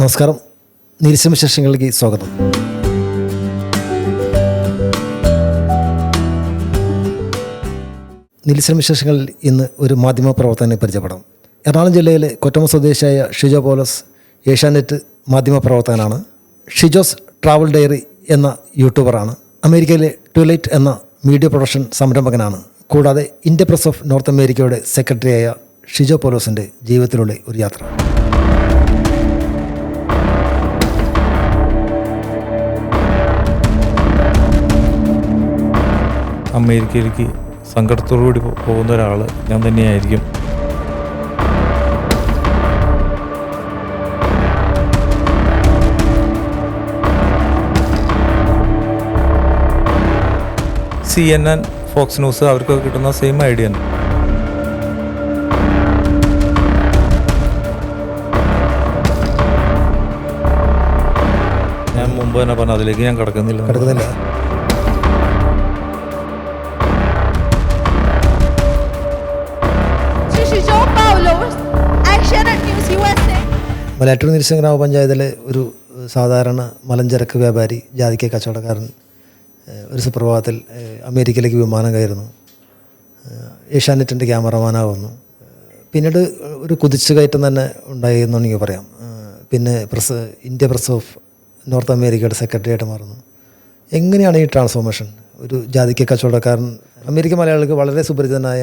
നമസ്കാരം. നിരിശമശേഷങ്ങളിലേക്ക് സ്വാഗതം. നിരിശമശേഷങ്ങളിൽ ഇന്ന് ഒരു മാധ്യമ പ്രവർത്തകനെ പരിചയപ്പെടാം. എറണാകുളം ജില്ലയിലെ കൊറ്റമ സ്വദേശിയായ ഷിജോ പോലസ് ഏഷ്യാനെറ്റ് മാധ്യമ പ്രവർത്തകനാണ്. ഷിജോസ് ട്രാവൽ ഡയറി എന്ന യൂട്യൂബറാണ്. അമേരിക്കയിലെ ട്വിലൈറ്റ് എന്ന മീഡിയ പ്രൊഡക്ഷൻ സംരംഭകനാണ്. കൂടാതെ ഇന്ത്യ പ്രസ് ഓഫ് നോർത്ത് അമേരിക്കയുടെ സെക്രട്ടറിയായ ഷിജോ പോലോസിന്റെ ജീവിതത്തിലുള്ള ഒരു യാത്ര. അമേരിക്കയിലേക്ക് സങ്കടത്തോടു കൂടി പോകുന്ന ഒരാൾ ഞാൻ തന്നെയായിരിക്കും. C N N Fox News അവർക്കൊക്കെ കിട്ടുന്ന സെയിം ഐഡിയ തന്നെ ഞാൻ മുമ്പ് തന്നെ പറഞ്ഞു അതിലേക്ക് ഞാൻ കിടക്കുന്നില്ല. കിടക്കുന്നില്ല. This Paulose action USA. Malayattoor നിരസ ഗ്രാമപഞ്ചായത്തിലെ ഒരു സാധാരണ മലഞ്ചരക്ക് വ്യാപാരി ജാതിക്ക കച്ചവടക്കാരൻ ഒരു സുപ്രഭാതത്തിൽ അമേരിക്കയിലേക്ക് വിമാനം കയറുന്നു. ഏഷ്യാനെറ്റിന്റെ ക്യാമറമാനാകുന്നു പിന്നീട് ഒരു കുതിച്ചു കയറ്റം തന്നെ ഉണ്ടായി എന്ന് പറയാം. പിന്നെ press India press of North അമേരിക്കയുടെ സെക്രട്ടറി ആയിട്ട് മാറുന്നു. എങ്ങനെയാണ് ഈ ട്രാൻസ്ഫോർമേഷൻ? ഒരു ജാതിക്ക കച്ചവടക്കാരൻ അമേരിക്ക മലയാളികൾക്ക് വളരെ സുപരിചിതനായ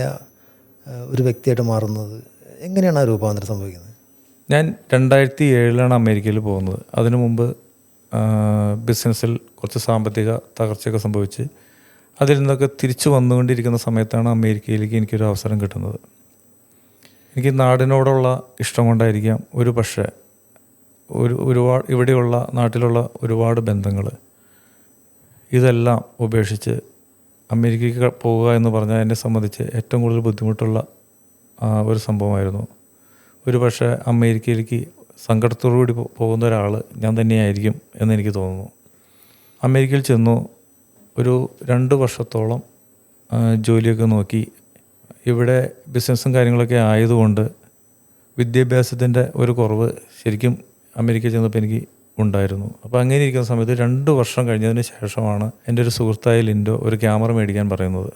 ഒരു വ്യക്തിയായിട്ട് മാറുന്നത് എങ്ങനെയാണ് ആ രൂപാന്തരം സംഭവിക്കുന്നത്? ഞാൻ രണ്ടായിരത്തി ഏഴിലാണ് അമേരിക്കയിൽ പോകുന്നത്. അതിനു മുമ്പ് ബിസിനസ്സിൽ കുറച്ച് സാമ്പത്തിക തകർച്ചയൊക്കെ സംഭവിച്ച് അതിൽ നിന്നൊക്കെ തിരിച്ചു വന്നുകൊണ്ടിരിക്കുന്ന സമയത്താണ് അമേരിക്കയിലേക്ക് എനിക്കൊരു അവസരം കിട്ടുന്നത്. എനിക്ക് നാടിനോടുള്ള ഇഷ്ടം കൊണ്ടായിരിക്കാം ഒരു പക്ഷേ ഒരു ഒരുപാട് ഇവിടെയുള്ള നാട്ടിലുള്ള ഒരുപാട് ബന്ധങ്ങൾ ഇതെല്ലാം ഉപേക്ഷിച്ച് അമേരിക്കയ്ക്ക് പോവുക എന്ന് പറഞ്ഞാൽ എന്നെ സംബന്ധിച്ച് ഏറ്റവും കൂടുതൽ ബുദ്ധിമുട്ടുള്ള ഒരു സംഭവമായിരുന്നു. ഒരു പക്ഷേ അമേരിക്കയിലേക്ക് സങ്കടത്തോടുകൂടി പോകുന്ന ഒരാൾ ഞാൻ തന്നെയായിരിക്കും എന്നെനിക്ക് തോന്നുന്നു. അമേരിക്കയിൽ ചെന്നു ഒരു രണ്ട് വർഷത്തോളം ജോലിയൊക്കെ നോക്കി. ഇവിടെ ബിസിനസ്സും കാര്യങ്ങളൊക്കെ ആയതുകൊണ്ട് വിദ്യാഭ്യാസത്തിന്റെ ഒരു കുറവ് ശരിക്കും അമേരിക്കയിൽ ചെന്നപ്പോൾ എനിക്ക് ഉണ്ടായിരുന്നു. അപ്പോൾ അങ്ങനെ ഇരിക്കുന്ന സമയത്ത് രണ്ട് വർഷം കഴിഞ്ഞതിന് ശേഷമാണ് എന്റെ ഒരു സുഹൃത്തായ ലിൻഡോ ഒരു ക്യാമറ മേടിക്കാൻ പറയുന്നത്.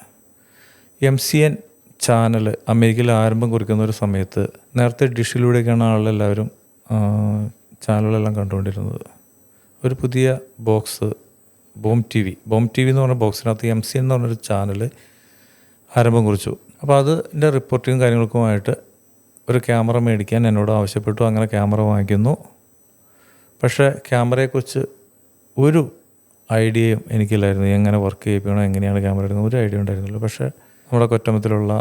എം സി എൻ ചാനൽ അമേരിക്കയിൽ ആരംഭം കുറിക്കുന്ന ഒരു സമയത്ത് നേരത്തെ ഡിഷിലൂടെയൊക്കെയാണ് ആളെല്ലാവരും ചാനലുകളെല്ലാം കണ്ടുകൊണ്ടിരുന്നത്. ഒരു പുതിയ box Bom T V. Bom T V എന്ന് പറഞ്ഞ ബോക്സിനകത്ത് എം സി എന്ന് പറഞ്ഞൊരു ചാനൽ ആരംഭം കുറിച്ചു. അപ്പോൾ അതിന്റെ റിപ്പോർട്ടിങ്ങും കാര്യങ്ങൾക്കുമായിട്ട് ഒരു ക്യാമറ മേടിക്കാൻ എന്നോട് ആവശ്യപ്പെട്ടു. അങ്ങനെ ക്യാമറ വാങ്ങിക്കുന്നു. പക്ഷേ ക്യാമറയെക്കുറിച്ച് ഒരു ഐഡിയയും എനിക്കില്ലായിരുന്നു. എങ്ങനെ വർക്ക് ചെയ്യിപ്പിക്കണം എങ്ങനെയാണ് ക്യാമറ എടുക്കുന്നത് ഒരു ഐഡിയ ഉണ്ടായിരുന്നില്ല. പക്ഷേ നമ്മുടെ കൊറ്റമത്തിലുള്ള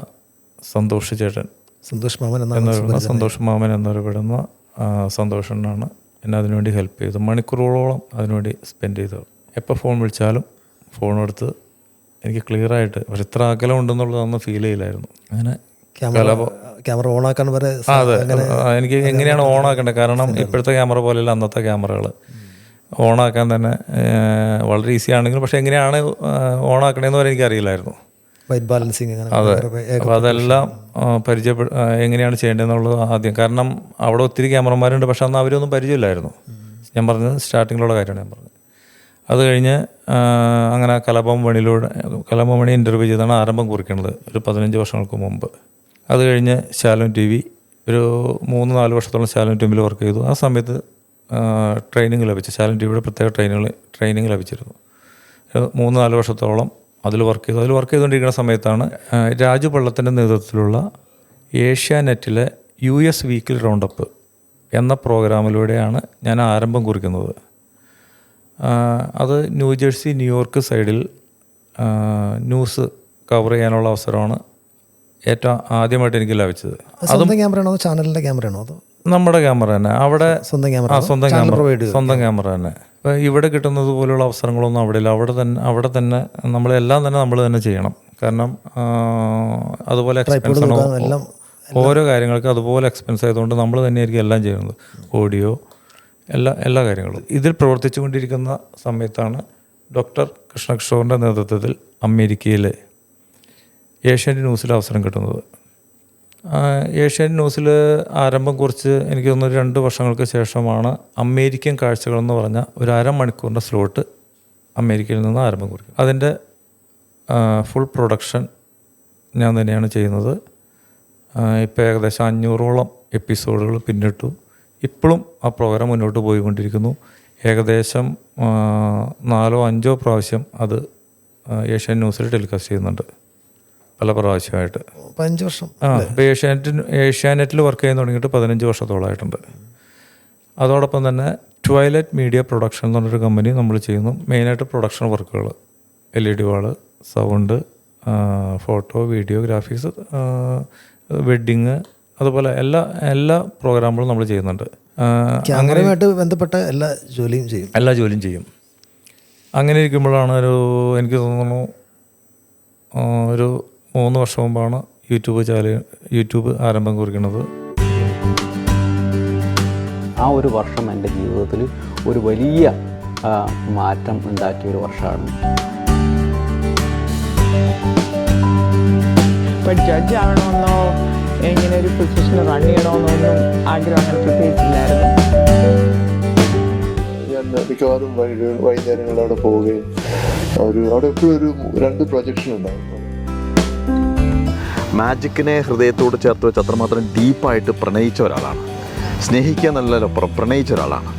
സന്തോഷ് ചേട്ടൻ സന്തോഷ് മാമൻ എന്നറിയപ്പെടുന്ന സന്തോഷ് മാമൻ എന്നറിയപ്പെടുന്ന സന്തോഷനാണ് എന്നെ അതിനുവേണ്ടി ഹെൽപ്പ് ചെയ്തു മണിക്കൂറുകളോളം അതിനുവേണ്ടി സ്പെൻഡ് ചെയ്തു എപ്പോൾ ഫോൺ വിളിച്ചാലും ഫോൺ എടുത്ത് എനിക്ക് ക്ലിയറായിട്ട് പക്ഷെ ഇത്ര അകലം ഉണ്ടെന്നുള്ളതൊന്നും ഫീൽ ചെയ്യില്ലായിരുന്നു. അങ്ങനെ ക്യാമറ ഓൺ ആക്കാൻ വരെ അതെ. എനിക്ക് എങ്ങനെയാണ് ഓൺ ആക്കേണ്ടത് കാരണം ഇപ്പോഴത്തെ ക്യാമറ പോലെയല്ല അന്നത്തെ ക്യാമറകൾ. ഓൺ ആക്കാൻ തന്നെ വളരെ ഈസി ആണെങ്കിലും പക്ഷെ എങ്ങനെയാണ് ഓൺ ആക്കണേന്ന് വരെ എനിക്കറിയില്ലായിരുന്നു. വൈറ്റ് ബാലൻസിങ് അതെ. അപ്പോൾ അതെല്ലാം പരിചയപ്പെട എങ്ങനെയാണ് ചെയ്യേണ്ടതെന്നുള്ളത് ആദ്യം. കാരണം അവിടെ ഒത്തിരി ക്യാമറമാരുണ്ട് പക്ഷെ അന്ന് അവരൊന്നും പരിചയമില്ലായിരുന്നു. ഞാൻ പറഞ്ഞത് സ്റ്റാർട്ടിങ്ങിലുള്ള കാര്യമാണ് ഞാൻ പറഞ്ഞത്. അത് കഴിഞ്ഞ് അങ്ങനെ കലാപം മണിയിലൂടെ കലാപം മണി ഇന്റർവ്യൂ ചെയ്താണ് ആരംഭം കുറിക്കുന്നത് ഒരു പതിനഞ്ച് വർഷങ്ങൾക്ക് മുമ്പ്. അത് കഴിഞ്ഞ് ശാലോം ടി വി ഒരു മൂന്ന് നാല് വർഷത്തോളം ശാലോം ടി വിയിൽ വർക്ക് ചെയ്തു. ആ സമയത്ത് ട്രെയിനിങ് ലഭിച്ചു. ശാലോം ടി വിയുടെ പ്രത്യേക ട്രെയിനിങ് ട്രെയിനിങ് ലഭിച്ചിരുന്നു. മൂന്ന് നാല് വർഷത്തോളം അതിൽ വർക്ക് ചെയ്തു. അതിൽ വർക്ക് ചെയ്തുകൊണ്ടിരിക്കുന്ന സമയത്താണ് രാജു പള്ളത്തിന്റെ നേതൃത്വത്തിലുള്ള ഏഷ്യാനെറ്റിലെ യു എസ് വീക്കിൽ റൗണ്ടപ്പ് എന്ന പ്രോഗ്രാമിലൂടെയാണ് ഞാൻ ആരംഭം കുറിക്കുന്നത്. അത് ന്യൂജേഴ്സി ന്യൂയോർക്ക് സൈഡിൽ ന്യൂസ് കവർ ചെയ്യാനുള്ള അവസരമാണ് ഏറ്റവും ആദ്യമായിട്ട് എനിക്ക് ലഭിച്ചത്. സ്വന്തം ക്യാമറയാണോ അതോ ചാനലിന്റെ ക്യാമറയാണോ അതോ? നമ്മുടെ ക്യാമറ തന്നെ. അവിടെ സ്വന്തം ക്യാമറ ആ സ്വന്തം ക്യാമറ. സ്വന്തം ക്യാമറ തന്നെ. ഇപ്പം ഇവിടെ കിട്ടുന്നത് പോലുള്ള അവസരങ്ങളൊന്നും അവിടെ ഇല്ല. അവിടെ തന്നെ അവിടെ തന്നെ നമ്മളെല്ലാം തന്നെ നമ്മൾ തന്നെ ചെയ്യണം. കാരണം അതുപോലെ എക്സ്പെൻസ് ഓരോ കാര്യങ്ങൾക്ക് അതുപോലെ എക്സ്പെൻസ് ആയതുകൊണ്ട് നമ്മൾ തന്നെയായിരിക്കും എല്ലാം ചെയ്യുന്നത്. ഓഡിയോ എല്ലാ എല്ലാ കാര്യങ്ങളും. ഇതിൽ പ്രവർത്തിച്ചുകൊണ്ടിരിക്കുന്ന സമയത്താണ് ഡോക്ടർ കൃഷ്ണകിഷോറിന്റെ നേതൃത്വത്തിൽ അമേരിക്കയിൽ ഏഷ്യാനെറ്റ് ന്യൂസിൽ അവസരം കിട്ടുന്നത്. ഏഷ്യാനെറ്റ് ന്യൂസിൽ ആരംഭം കുറിച്ച് എനിക്ക് തോന്നുന്നു രണ്ട് വർഷങ്ങൾക്ക് ശേഷമാണ് അമേരിക്കൻ കാഴ്ചകളെന്ന് പറഞ്ഞ ഒരു അരമണിക്കൂറിന്റെ സ്ലോട്ട് അമേരിക്കയിൽ നിന്ന് ആരംഭം കുറിക്കും അതിന്റെ ഫുൾ പ്രൊഡക്ഷൻ ഞാൻ തന്നെയാണ് ചെയ്യുന്നത്. ഇപ്പോൾ ഏകദേശം അഞ്ഞൂറോളം എപ്പിസോഡുകൾ പിന്നിട്ടു. ഇപ്പോഴും ആ പ്രോഗ്രാം മുന്നോട്ട് പോയിക്കൊണ്ടിരിക്കുന്നു. ഏകദേശം നാലോ അഞ്ചോ പ്രാവശ്യം അത് ഏഷ്യൻ ന്യൂസിൽ ടെലികാസ്റ്റ് ചെയ്യുന്നുണ്ട്. പല പ്രാവശ്യമായിട്ട്. പതിനഞ്ച് വർഷം. ആ ഇപ്പോൾ ഏഷ്യാനെറ്റിന് ഏഷ്യാനെറ്റിൽ വർക്ക് ചെയ്യാൻ തുടങ്ങിയിട്ട് പതിനഞ്ച് വർഷത്തോളമായിട്ടുണ്ട് അതോടൊപ്പം തന്നെ ട്വൈലറ്റ് മീഡിയ പ്രൊഡക്ഷൻ എന്ന് പറഞ്ഞൊരു കമ്പനി നമ്മൾ ചെയ്യുന്നു. മെയിനായിട്ട് പ്രൊഡക്ഷൻ വർക്കുകൾ L E D wall sound photo video graphics wedding അതുപോലെ എല്ലാ എല്ലാ പ്രോഗ്രാമുകളും നമ്മൾ ചെയ്യുന്നുണ്ട്. അങ്ങനെയുമായിട്ട് ബന്ധപ്പെട്ട എല്ലാ ജോലിയും ചെയ്യും. എല്ലാ ജോലിയും ചെയ്യും. അങ്ങനെ ഇരിക്കുമ്പോഴാണ് ഒരു എനിക്ക് തോന്നുന്നു ഒരു മൂന്ന് വർഷം മുമ്പാണ് യൂട്യൂബ് ചാനൽ യൂട്യൂബ് ആരംഭം കുറിക്കുന്നത്. ആ ഒരു വർഷം എന്റെ ജീവിതത്തിൽ ഒരു വലിയ മാറ്റം ഉണ്ടാക്കിയ ഒരു വർഷമാണ്. ഇപ്പം എങ്ങനെ ഒരു പൊസിഷൻ റൺ ചെയ്യണമെന്നൊന്നും ആഗ്രഹം അങ്ങനെ പ്രത്യേകിച്ചില്ലായിരുന്നു. ഞാൻ മിക്കവാറും വൈകി വൈകുന്നേരങ്ങളിൽ അവിടെ പോവുകയും ഒരു അവിടെ എപ്പോഴും ഒരു രണ്ട് പ്രൊജക്ഷൻ ഉണ്ടായിരുന്നു. മാജിക്കിനെ ഹൃദയത്തോട് ചേർത്ത് വെച്ച് അത്രമാത്രം ഡീപ്പായിട്ട് പ്രണയിച്ച ഒരാളാണ്. സ്നേഹിക്കുക നല്ലല്ലോ പ്ര- പ്രണയിച്ച ഒരാളാണ്.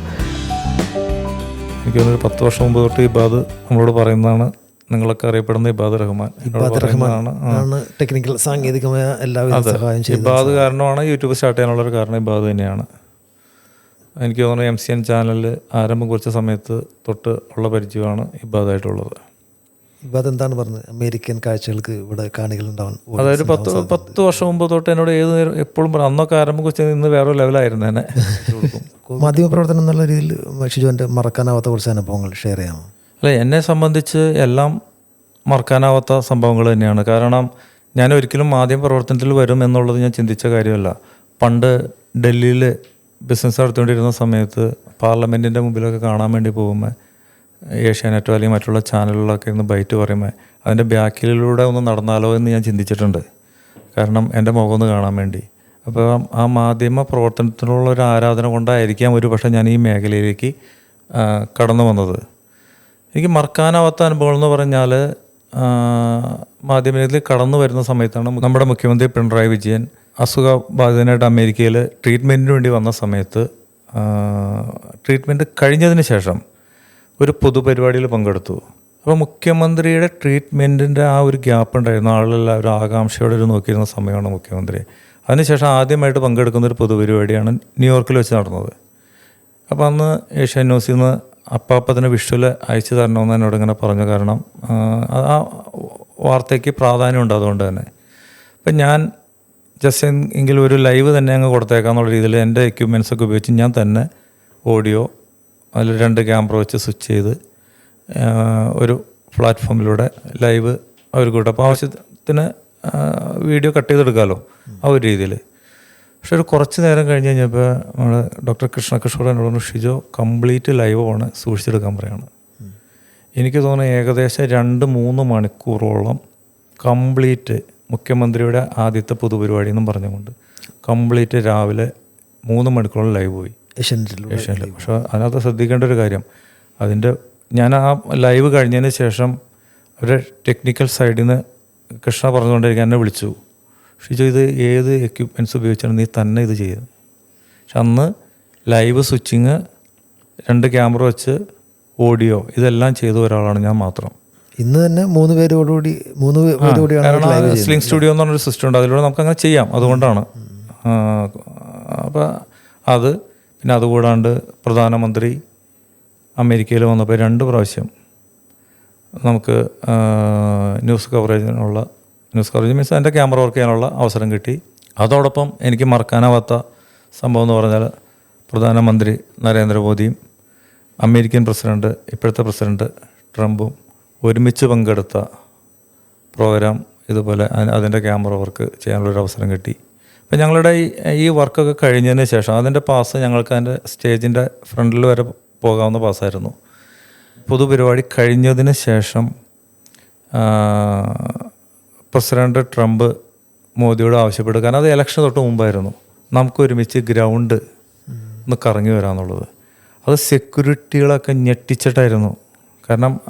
എനിക്ക് തോന്നുന്നു ഒരു പത്ത് വർഷം മുമ്പ് തൊട്ട് ഇബാദ് നമ്മളോട് പറയുന്നതാണ് നിങ്ങളൊക്കെ അറിയപ്പെടുന്ന ഇബാദ് റഹ്മാൻ. ഇബാദ് ആണ് ടെക്നിക്കൽ സാങ്കേതികമായ എല്ലാവിധ സഹായം ഇബാദ് കാരണമാണ് യൂട്യൂബ് സ്റ്റാർട്ട് ചെയ്യാനുള്ള ഒരു കാരണം ഇബാദ് തന്നെയാണ്. എനിക്ക് തോന്നുന്നു എം സി എൻ ചാനലിൽ ആരംഭം കുറിച്ച സമയത്ത് തൊട്ട് ഉള്ള പരിചയമാണ് ഇബാദായിട്ടുള്ളത് ഇപ്പം അതെന്താണ് പറഞ്ഞത്? അമേരിക്കൻ കാഴ്ചകൾക്ക് ഇവിടെ കാണികൾ ഉണ്ടാവാൻ അതായത് പത്ത് പത്ത് വർഷം മുമ്പ് തൊട്ട് എന്നോട് ഏത് നേരം എപ്പോഴും പറഞ്ഞു അന്നൊക്കെ ആരംഭം കുറിച്ച് ഇന്ന് വേറെ ലെവലായിരുന്നു തന്നെ മാധ്യമപ്രവർത്തനം എന്നുള്ള രീതിയിൽ ഷിജുവിന്റെ മറക്കാനാവാത്ത കുറച്ച് അനുഭവങ്ങൾ ഷെയർ ചെയ്യാമോ? അല്ല എന്നെ സംബന്ധിച്ച് എല്ലാം മറക്കാനാവാത്ത സംഭവങ്ങൾ തന്നെയാണ്. കാരണം ഞാൻ ഒരിക്കലും മാധ്യമ പ്രവർത്തനത്തിൽ വരും എന്നുള്ളത് ഞാൻ ചിന്തിച്ച കാര്യമല്ല. പണ്ട് ഡൽഹിയിൽ ബിസിനസ് നടത്തിക്കൊണ്ടിരുന്ന സമയത്ത് പാർലമെന്റിന്റെ മുമ്പിലൊക്കെ കാണാൻ വേണ്ടി പോകുമ്പോൾ ഏഷ്യാനെറ്റോ അല്ലെങ്കിൽ മറ്റുള്ള ചാനലുകളൊക്കെ ഇരുന്ന് ബൈറ്റ് പറയുമ്പോൾ അതിന്റെ ബാക്കിലൂടെ ഒന്ന് നടന്നാലോ എന്ന് ഞാൻ ചിന്തിച്ചിട്ടുണ്ട്. കാരണം എന്റെ മുഖം ഒന്ന് കാണാൻ വേണ്ടി. അപ്പോൾ ആ മാധ്യമ പ്രവർത്തനത്തിനുള്ള ഒരു ആരാധന കൊണ്ടായിരിക്കാം ഒരു പക്ഷേ ഞാൻ ഈ മേഖലയിലേക്ക് കടന്നു വന്നത്. എനിക്ക് മറക്കാനാവാത്ത അനുഭവം എന്ന് പറഞ്ഞാൽ മാധ്യമത്തിൽ കടന്നു വരുന്ന സമയത്താണ് നമ്മുടെ മുഖ്യമന്ത്രി പിണറായി വിജയൻ അസുഖബാധിതനായിട്ട് അമേരിക്കയിൽ ട്രീറ്റ്മെന്റിന് വേണ്ടി വന്ന സമയത്ത് ട്രീറ്റ്മെന്റ് കഴിഞ്ഞതിന് ശേഷം ഒരു പൊതുപരിപാടിയിൽ പങ്കെടുത്തു. അപ്പോൾ മുഖ്യമന്ത്രിയുടെ ട്രീറ്റ്മെന്റിന്റെ ആ ഒരു ഗ്യാപ്പ് ഉണ്ടായിരുന്നു. ഒരു ആകാംക്ഷയോടെ ഒരു നോക്കിയിരുന്ന സമയമാണ് മുഖ്യമന്ത്രി. അതിനുശേഷം ആദ്യമായിട്ട് പങ്കെടുക്കുന്ന ഒരു പൊതുപരിപാടിയാണ് ന്യൂയോർക്കിൽ വെച്ച് നടന്നത്. അപ്പോൾ അന്ന് ഏഷ്യൻ ന്യൂസിൽ നിന്ന് അപ്പാപ്പത്തിന് വിഷ്വൽ അയച്ചു തരണമെന്ന് എന്നോട് ഇങ്ങനെ പറഞ്ഞു. കാരണം ആ, വാർത്തയ്ക്ക് പ്രാധാന്യമുണ്ട് അതുകൊണ്ട് തന്നെ. അപ്പം ഞാൻ ജസ്റ്റ് എങ്കിലും ഒരു ലൈവ് തന്നെ അങ്ങ് കൊടുത്തേക്കാന്നുള്ള രീതിയിൽ എന്റെ എക്യുപ്മെൻസ് ഒക്കെ ഉപയോഗിച്ച് ഞാൻ തന്നെ ഓഡിയോ അതിൽ രണ്ട് ക്യാമറ വെച്ച് സ്വിച്ച് ചെയ്ത് ഒരു പ്ലാറ്റ്ഫോമിലൂടെ ലൈവ് അവർ കൂട്ടും. അപ്പോൾ ആവശ്യത്തിന് വീഡിയോ കട്ട് ചെയ്തെടുക്കാമല്ലോ ആ ഒരു രീതിയിൽ. പക്ഷെ ഒരു കുറച്ച് നേരം കഴിഞ്ഞ് കഴിഞ്ഞപ്പോൾ നമ്മൾ ഡോക്ടർ കൃഷ്ണകിഷോർ എന്നോട് പറഞ്ഞു ഷിജോ കംപ്ലീറ്റ് ലൈവ് ആണ് സൂക്ഷിച്ചെടുക്കാൻ പറയാണ്. എനിക്ക് തോന്നുന്നു ഏകദേശം രണ്ട് മൂന്ന് മണിക്കൂറോളം കംപ്ലീറ്റ് മുഖ്യമന്ത്രിയുടെ ആദ്യത്തെ പൊതുപരിപാടി എന്നും പറഞ്ഞുകൊണ്ട് കംപ്ലീറ്റ് രാവിലെ മൂന്ന് മണിക്കൂറോളം ലൈവ് പോയി. ഏഷ്യാനെറ്റിലൂടെ ഏഷ്യനിൽ പക്ഷേ അതിനകത്ത് ശ്രദ്ധിക്കേണ്ട ഒരു കാര്യം. അതിന്റെ ഞാൻ ആ ലൈവ് കഴിഞ്ഞതിന് ശേഷം അവരുടെ ടെക്നിക്കൽ സൈഡിൽ നിന്ന് കൃഷ്ണ പറഞ്ഞുകൊണ്ടിരിക്കാൻ എന്നെ വിളിച്ചു. ഷിജു ഇത് ഏത് എക്യുപ്മെന്റ്സ് ഉപയോഗിച്ചാണ് നീ തന്നെ ഇത് ചെയ്തത് പക്ഷെ അന്ന് ലൈവ് സ്വിച്ചിങ് രണ്ട് ക്യാമറ വെച്ച് ഓഡിയോ ഇതെല്ലാം ചെയ്ത ഒരാളാണ് ഞാൻ മാത്രം. ഇന്ന് തന്നെ മൂന്ന് പേരോടുകൂടി മൂന്ന് പേരോടുകൂടിയാണ് സ്ലിംഗ് സ്റ്റുഡിയോ എന്ന് പറഞ്ഞൊരു സിസ്റ്റം ഉണ്ട്. അതിലൂടെ നമുക്ക് അങ്ങനെ ചെയ്യാം. അതുകൊണ്ടാണ്. അപ്പോൾ അത് പിന്നെ അതുകൂടാണ്ട് പ്രധാനമന്ത്രി അമേരിക്കയിൽ വന്നപ്പോൾ രണ്ട് പ്രാവശ്യം നമുക്ക് ന്യൂസ് കവറേജിനുള്ള ന്യൂസ് കവറേജ് മീൻസ് എന്റെ ക്യാമറ വർക്ക് ചെയ്യാനുള്ള അവസരം കിട്ടി. അതോടൊപ്പം എനിക്ക് മറക്കാനാവാത്ത സംഭവം എന്ന് പറഞ്ഞാൽ പ്രധാനമന്ത്രി നരേന്ദ്രമോദിയും അമേരിക്കൻ പ്രസിഡന്റ് ഇപ്പോഴത്തെ പ്രസിഡന്റ് ട്രംപും ഒരുമിച്ച് പങ്കെടുത്ത പ്രോഗ്രാം ഇതുപോലെ അതിന്റെ ക്യാമറ വർക്ക് ചെയ്യാനുള്ളൊരു അവസരം കിട്ടി. അപ്പം ഞങ്ങളുടെ ഈ വർക്കൊക്കെ കഴിഞ്ഞതിന് ശേഷം അതിന്റെ പാസ് ഞങ്ങൾക്ക് അതിന്റെ സ്റ്റേജിന്റെ ഫ്രണ്ടിൽ വരെ പോകാവുന്ന പാസ്സായിരുന്നു. പൊതുപരിപാടി കഴിഞ്ഞതിന് ശേഷം പ്രസിഡന്റ് ട്രംപ് മോദിയോട് ആവശ്യപ്പെടുക കാരണം അത് ഇലക്ഷൻ തൊട്ട് മുമ്പായിരുന്നു. നമുക്ക് ഒരുമിച്ച് ഗ്രൗണ്ട് ഒന്ന് കറങ്ങി വരാമെന്നുള്ളത് അത് സെക്യൂരിറ്റികളൊക്കെ ഞെട്ടിച്ചിട്ടായിരുന്നു. കാരണം